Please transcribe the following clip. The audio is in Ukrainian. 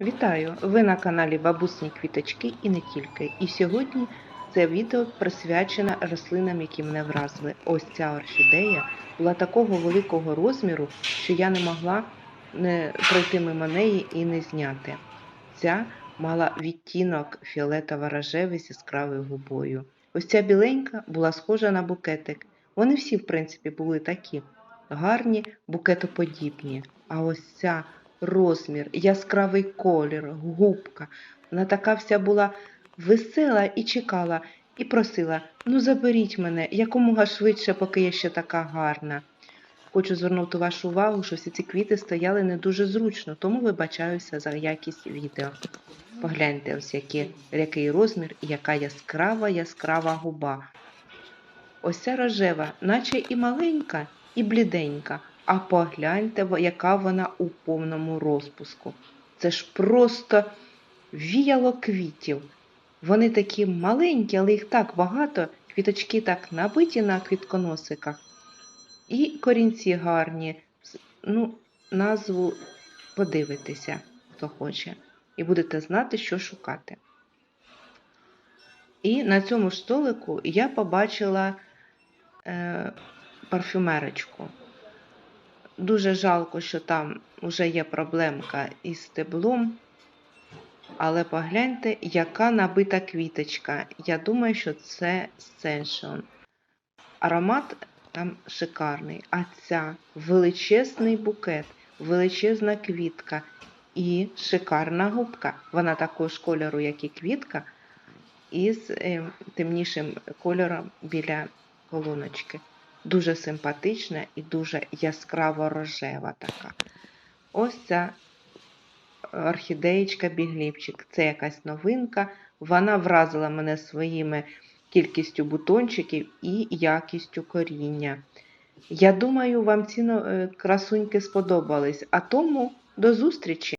Вітаю! Ви на каналі Бабусні Квіточки і не тільки. І сьогодні це відео присвячено рослинам, які мене вразили. Ось ця орхідея була такого великого розміру, що я не могла не пройти мимо неї і не зняти. Ця мала відтінок фіолетово-рожевий з яскравою губою. Ось ця біленька була схожа на букетик. Вони всі, в принципі, були такі гарні, букетоподібні. А ось ця розмір, яскравий колір, губка. Вона така вся була весела і чекала, і просила: ну заберіть мене якомога швидше, поки я ще така гарна. Хочу звернути вашу увагу, що всі ці квіти стояли не дуже зручно, тому вибачаюся за якість відео. Погляньте, ось які, який розмір і яка яскрава, яскрава губа. Ось ця рожева, наче і маленька, і бліденька. А погляньте, яка вона у повному розпуску. Це ж просто віяло квітів. Вони такі маленькі, але їх так багато, квіточки так набиті на квітконосиках. І корінці гарні. Ну, назву подивитеся, хто хоче, і будете знати, що шукати. І на цьому столику я побачила е, парфюмерочку. Дуже жалко, що там вже є проблемка із стеблом. Але погляньте, яка набита квіточка. Я думаю, що це Сеншон. Аромат там шикарний. А ця величезний букет, величезна квітка і шикарна губка. Вона такого ж кольору, як і квітка, із е, темнішим кольором біля колоночки. Дуже симпатична і дуже яскраво рожева така. Ось ця орхідеєчка бігліпчик. Це якась новинка. Вона вразила мене своїми кількістю бутончиків і якістю коріння. Я думаю, вам ці е, красуньки сподобались. А тому до зустрічі!